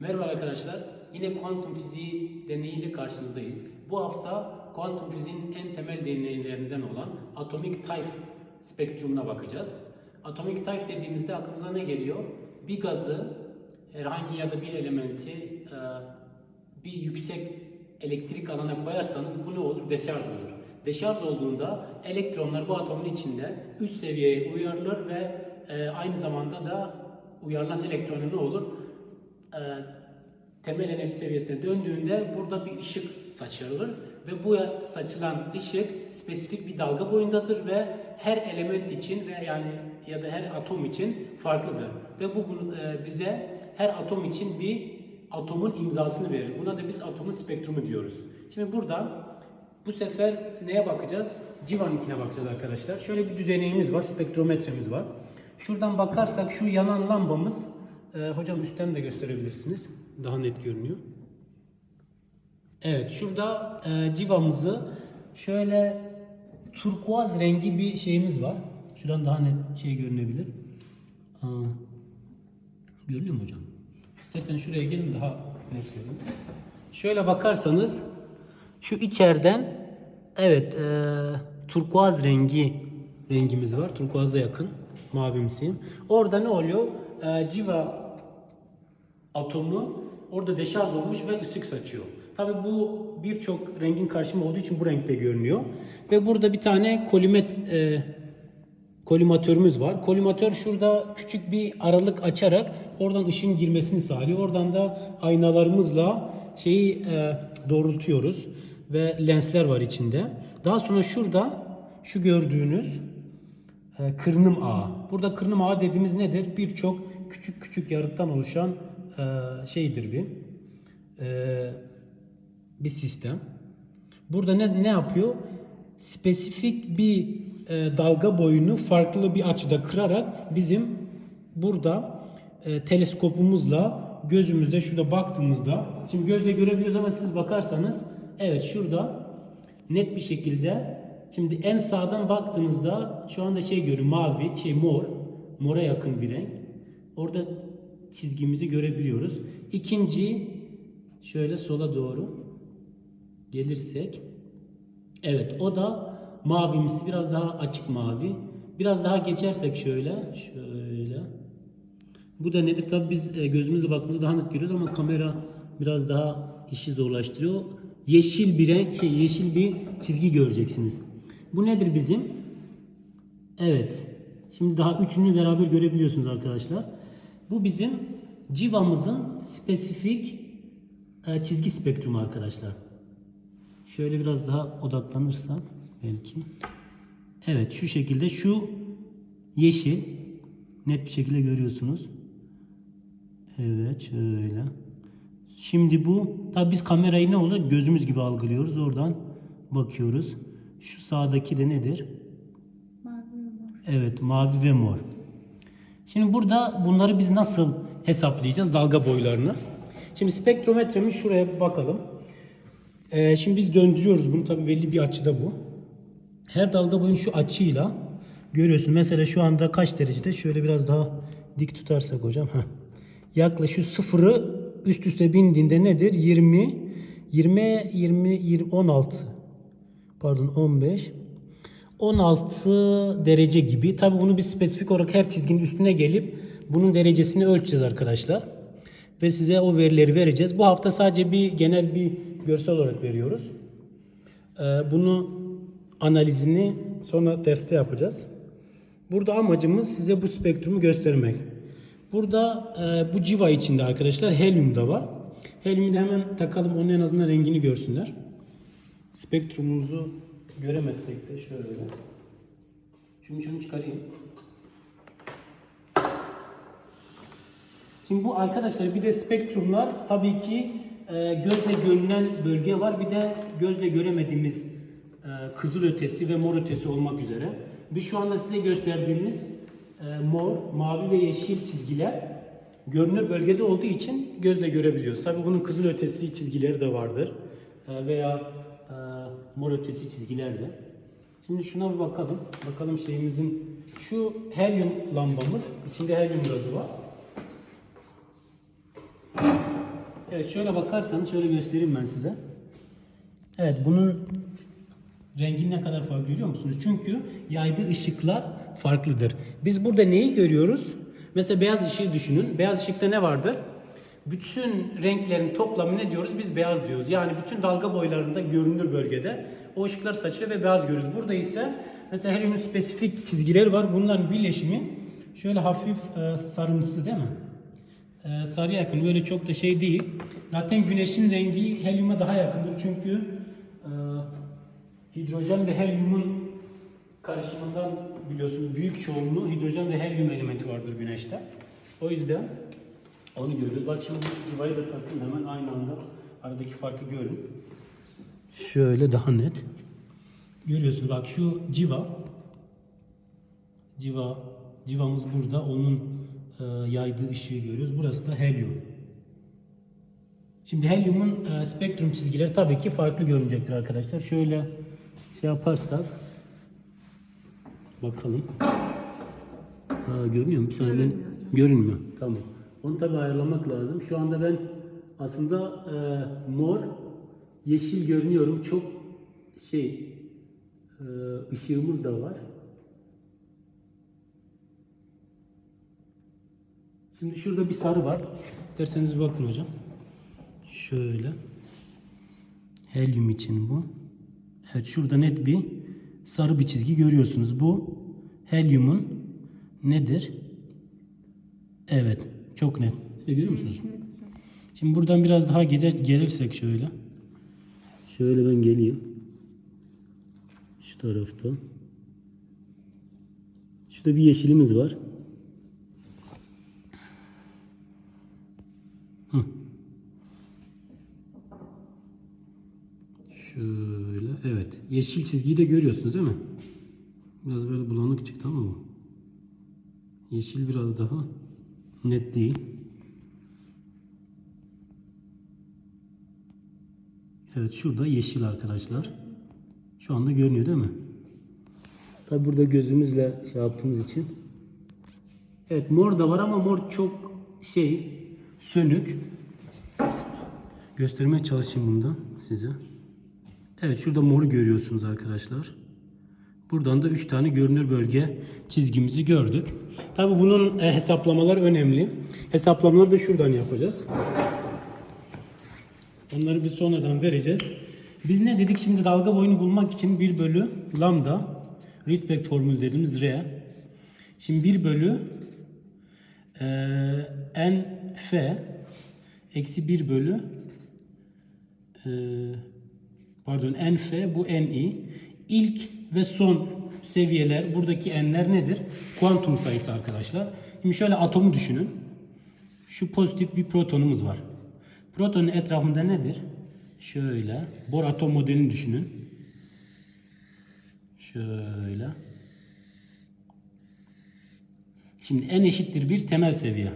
Merhaba arkadaşlar. Yine kuantum fiziği deneyiyle karşınızdayız. Bu hafta kuantum fiziğin en temel deneylerinden olan atomic type spektrumuna bakacağız. Atomic type dediğimizde aklımıza ne geliyor? Bir gazı, herhangi ya da bir elementi e, bir yüksek elektrik alana koyarsanız bu ne olur? Deşarj olur. Deşarj olduğunda elektronlar bu atomun içinde üst seviyeye uyarılır ve e, aynı zamanda da uyarılan elektronu ne olur? E, temel enerji seviyesine döndüğünde burada bir ışık saçılır ve bu saçılan ışık spesifik bir dalga boyundadır ve her element için ve yani ya da her atom için farklıdır. Ve bu e, bize her atom için bir atomun imzasını verir. Buna da biz atomun spektrumu diyoruz. Şimdi burada bu sefer neye bakacağız? Civan'ınkine bakacağız arkadaşlar. Şöyle bir düzeneğimiz var, spektrometremiz var. Şuradan bakarsak şu yanan lambamız, e, hocam üstten de gösterebilirsiniz. Daha net görünüyor. Evet, şurada e, civamızı şöyle turkuaz rengi bir şeyimiz var. Şuradan daha net şey görünebilir. Aa, görülüyor mu hocam? İstersen şuraya gelin daha net görün. Şöyle bakarsanız şu içeriden evet e, turkuaz rengi rengimiz var. Turkuaza yakın mavimsi. Orada ne oluyor? E, civa atomu orada deşarj olmuş ve ışık saçıyor. Tabi bu birçok rengin karşımı olduğu için bu renkte görünüyor. Ve burada bir tane kolimet e, kolimatörümüz var. Kolimatör şurada küçük bir aralık açarak oradan ışın girmesini sağlıyor. Oradan da aynalarımızla şeyi e, doğrultuyoruz ve lensler var içinde. Daha sonra şurada şu gördüğünüz e, kırnım ağı. Burada kırnım ağı dediğimiz nedir? Birçok küçük küçük yarıktan oluşan e, şeydir bir. E, bir sistem. Burada ne, ne yapıyor? Spesifik bir e, dalga boyunu farklı bir açıda kırarak bizim burada teleskopumuzla gözümüzde şurada baktığımızda şimdi gözle görebiliyoruz ama siz bakarsanız evet şurada net bir şekilde şimdi en sağdan baktığınızda şu anda şey görüyor mavi şey mor mora yakın bir renk. Orada çizgimizi görebiliyoruz. İkinci şöyle sola doğru gelirsek evet o da mavimsi biraz daha açık mavi. Biraz daha geçersek şöyle şöyle. Bu da nedir? Tabi biz e, gözümüzle baktığımızda daha net görüyoruz ama kamera biraz daha işi zorlaştırıyor. Yeşil bir renk, şey yeşil bir çizgi göreceksiniz. Bu nedir bizim? Evet. Şimdi daha üçünü beraber görebiliyorsunuz arkadaşlar. Bu bizim civamızın spesifik e, çizgi spektrumu arkadaşlar. Şöyle biraz daha odaklanırsak belki. Evet şu şekilde şu yeşil net bir şekilde görüyorsunuz. Evet şöyle. Şimdi bu tabi biz kamerayı ne olur gözümüz gibi algılıyoruz. Oradan bakıyoruz. Şu sağdaki de nedir? Mavi ve mor. Evet mavi ve mor. Şimdi burada bunları biz nasıl hesaplayacağız dalga boylarını? Şimdi spektrometremiz şuraya bakalım. Ee, şimdi biz döndürüyoruz bunu tabi belli bir açıda bu. Her dalga boyunu şu açıyla görüyorsun. Mesela şu anda kaç derecede? Şöyle biraz daha dik tutarsak hocam. Heh. Yaklaşık sıfırı üst üste bindiğinde nedir? 20, 20, 20, 20 16 pardon 15 16 derece gibi. Tabi bunu biz spesifik olarak her çizginin üstüne gelip bunun derecesini ölçeceğiz arkadaşlar. Ve size o verileri vereceğiz. Bu hafta sadece bir genel bir görsel olarak veriyoruz. Ee, bunu analizini sonra derste yapacağız. Burada amacımız size bu spektrumu göstermek. Burada e, bu civa içinde arkadaşlar helyum da var. Helyumu da hemen takalım onun en azından rengini görsünler. Spektrumumuzu göremezsek de şöyle. Şimdi şunu çıkarayım. Şimdi bu arkadaşlar bir de spektrumlar tabii ki e, gözle görünen bölge var. Bir de gözle göremediğimiz e, kızıl ötesi ve mor ötesi olmak üzere. Biz şu anda size gösterdiğimiz e, mor, mavi ve yeşil çizgiler görünür bölgede olduğu için gözle görebiliyoruz. Tabii bunun kızıl ötesi çizgileri de vardır. E, veya mor ötesi çizgiler de. Şimdi şuna bir bakalım. Bakalım şeyimizin şu helyum lambamız. içinde helyum gazı var. Evet şöyle bakarsanız şöyle göstereyim ben size. Evet bunun rengi ne kadar farklı görüyor musunuz? Çünkü yaydığı ışıklar farklıdır. Biz burada neyi görüyoruz? Mesela beyaz ışığı düşünün. Beyaz ışıkta ne vardır? Bütün renklerin toplamı ne diyoruz? Biz beyaz diyoruz. Yani bütün dalga boylarında görünür bölgede o ışıklar saçıyor ve beyaz görürüz. Burada ise mesela helyumun spesifik çizgileri var. Bunların birleşimi şöyle hafif e, sarımsı değil mi? Ee, sarı yakın. Böyle çok da şey değil. Zaten güneşin rengi helyuma daha yakındır. Çünkü e, hidrojen ve helyumun karışımından biliyorsunuz büyük çoğunluğu hidrojen ve helyum elementi vardır güneşte. O yüzden onu görüyoruz. Bak şimdi bu civayı da takın hemen aynı anda aradaki farkı görün. Şöyle daha net. Görüyorsunuz bak şu civa civa civamız burada onun e, yaydığı ışığı görüyoruz. Burası da helyum. Şimdi helyumun e, spektrum çizgileri tabii ki farklı görünecektir arkadaşlar. Şöyle şey yaparsak bakalım. Ha, görünüyor mu? Ben- Görünmüyor görünmüyor. Tamam. Onu tabii ayarlamak lazım. Şu anda ben aslında e, mor, yeşil görünüyorum. Çok şey e, ışığımız da var. Şimdi şurada bir sarı var. Derseniz bakın hocam. Şöyle. Helyum için bu. Evet şurada net bir sarı bir çizgi görüyorsunuz. Bu helyumun nedir? Evet. Çok net. Siz de görüyor musunuz? Şimdi buradan biraz daha gider, gelirsek şöyle. Şöyle ben geleyim. Şu tarafta. Şurada bir yeşilimiz var. Hı. Şöyle evet. Yeşil çizgiyi de görüyorsunuz değil mi? Biraz böyle bulanık çıktı ama bu. Yeşil biraz daha net değil. Evet şurada yeşil arkadaşlar. Şu anda görünüyor değil mi? Tabi burada gözümüzle şey yaptığımız için. Evet mor da var ama mor çok şey sönük. Göstermeye çalışayım bunu da size. Evet şurada moru görüyorsunuz arkadaşlar. Buradan da 3 tane görünür bölge çizgimizi gördük. Tabi bunun e, hesaplamalar önemli. Hesaplamaları da şuradan yapacağız. Onları bir sonradan vereceğiz. Biz ne dedik şimdi dalga boyunu bulmak için 1 bölü lambda Rydberg formülü dediğimiz R. Şimdi 1 bölü e, n f eksi 1 bölü e, pardon n f bu n i ilk ve son seviyeler buradaki n'ler nedir? Kuantum sayısı arkadaşlar. Şimdi şöyle atomu düşünün. Şu pozitif bir protonumuz var. Protonun etrafında nedir? Şöyle. Bor atom modelini düşünün. Şöyle. Şimdi n eşittir 1 temel seviye.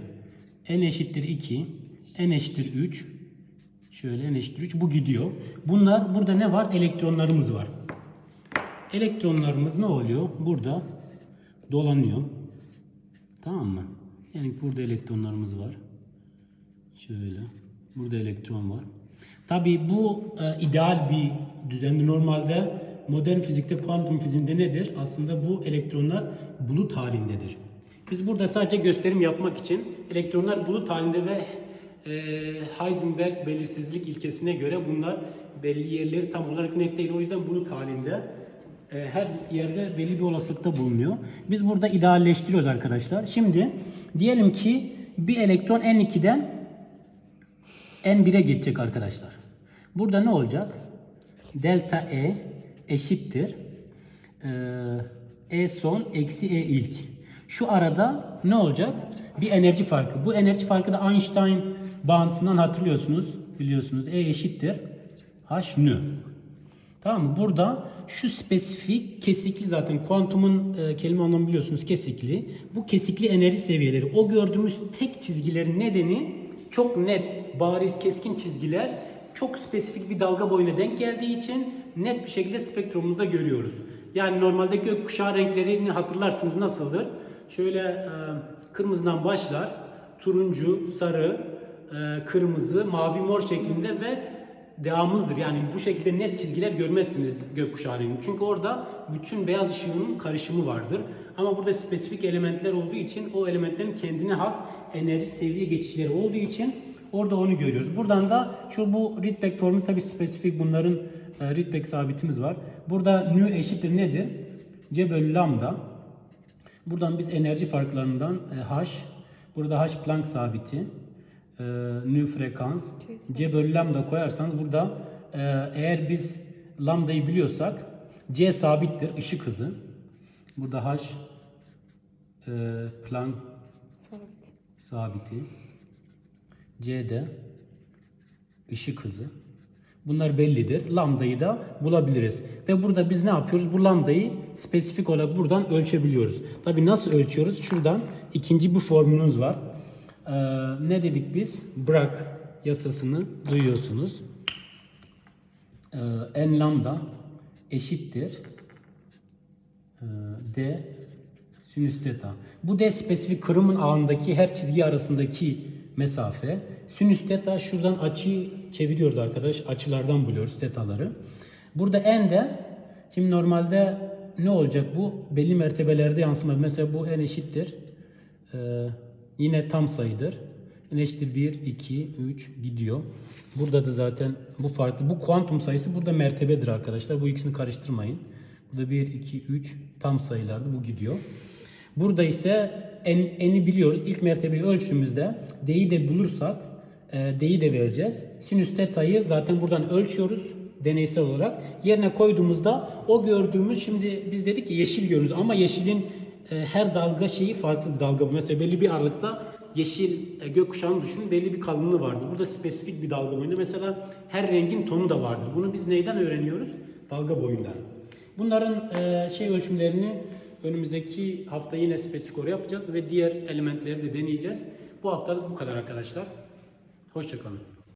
n eşittir 2. n eşittir 3. Şöyle n eşittir 3. Bu gidiyor. Bunlar burada ne var? Elektronlarımız var. Elektronlarımız ne oluyor? Burada dolanıyor. Tamam mı? Yani burada elektronlarımız var. Şöyle. Burada elektron var. Tabii bu e, ideal bir düzendi. Normalde modern fizikte, kuantum fiziğinde nedir? Aslında bu elektronlar bulut halindedir. Biz burada sadece gösterim yapmak için elektronlar bulut halinde ve e, Heisenberg belirsizlik ilkesine göre bunlar belli yerleri tam olarak net değil. O yüzden bulut halinde her yerde belli bir olasılıkta bulunuyor. Biz burada idealleştiriyoruz arkadaşlar. Şimdi diyelim ki bir elektron N2'den N1'e geçecek arkadaşlar. Burada ne olacak? Delta E eşittir. Ee, E son eksi E ilk. Şu arada ne olacak? Bir enerji farkı. Bu enerji farkı da Einstein bağıntısından hatırlıyorsunuz. Biliyorsunuz. E eşittir. H nü. Tamam mı? Burada şu spesifik kesikli zaten kuantumun e, kelime anlamı biliyorsunuz kesikli. Bu kesikli enerji seviyeleri o gördüğümüz tek çizgilerin nedeni çok net, bariz, keskin çizgiler çok spesifik bir dalga boyuna denk geldiği için net bir şekilde spektrumumuzda görüyoruz. Yani normalde gökkuşağı renklerini hatırlarsınız nasıldır? Şöyle e, kırmızıdan başlar, turuncu, sarı, e, kırmızı, mavi, mor şeklinde ve devamlıdır. Yani bu şekilde net çizgiler görmezsiniz gökkuşağının. Çünkü orada bütün beyaz ışığın karışımı vardır. Ama burada spesifik elementler olduğu için o elementlerin kendine has enerji seviye geçişleri olduğu için orada onu görüyoruz. Buradan da şu bu Rydberg formu tabi spesifik bunların e, Rydberg sabitimiz var. Burada nu eşittir nedir? C bölü lambda. Buradan biz enerji farklarından e, H, burada H Planck sabiti, e, nu frekans, C bölü lambda koyarsanız burada e, eğer biz lambdayı biliyorsak C sabittir, ışık hızı. Burada H e, Planck Sabit. sabiti, C de ışık hızı. Bunlar bellidir. Lambdayı da bulabiliriz. Ve burada biz ne yapıyoruz? Bu lambdayı spesifik olarak buradan ölçebiliyoruz. Tabii nasıl ölçüyoruz? Şuradan ikinci bir formülümüz var. Ee, ne dedik biz? Bragg yasasını duyuyorsunuz. Ee, n lambda eşittir ee, D sinüs theta. Bu D spesifik kırımın ağındaki her çizgi arasındaki mesafe. Sinüs theta şuradan açıyı çeviriyoruz arkadaş. Açılardan buluyoruz thetaları. Burada n de şimdi normalde ne olacak bu? Belli mertebelerde yansıma. Mesela bu n eşittir. Ee, yine tam sayıdır. n eşittir 1, 2, 3 gidiyor. Burada da zaten bu farklı. Bu kuantum sayısı burada mertebedir arkadaşlar. Bu ikisini karıştırmayın. Burada 1, 2, 3 tam sayılardı. Bu gidiyor. Burada ise n, n'i biliyoruz. İlk mertebeyi ölçtüğümüzde d'yi de bulursak e, d'yi de vereceğiz. Sinüs teta'yı zaten buradan ölçüyoruz deneysel olarak. Yerine koyduğumuzda o gördüğümüz şimdi biz dedik ki yeşil görüyoruz ama yeşilin e, her dalga şeyi farklı dalga. bu. Mesela belli bir aralıkta yeşil e, gökkuşağını düşün belli bir kalınlığı vardır. Burada spesifik bir dalga boyunda. Mesela her rengin tonu da vardır. Bunu biz neyden öğreniyoruz? Dalga boyundan. Bunların e, şey ölçümlerini önümüzdeki hafta yine spesifik olarak yapacağız ve diğer elementleri de deneyeceğiz. Bu haftalık bu kadar arkadaşlar. Hoşçakalın.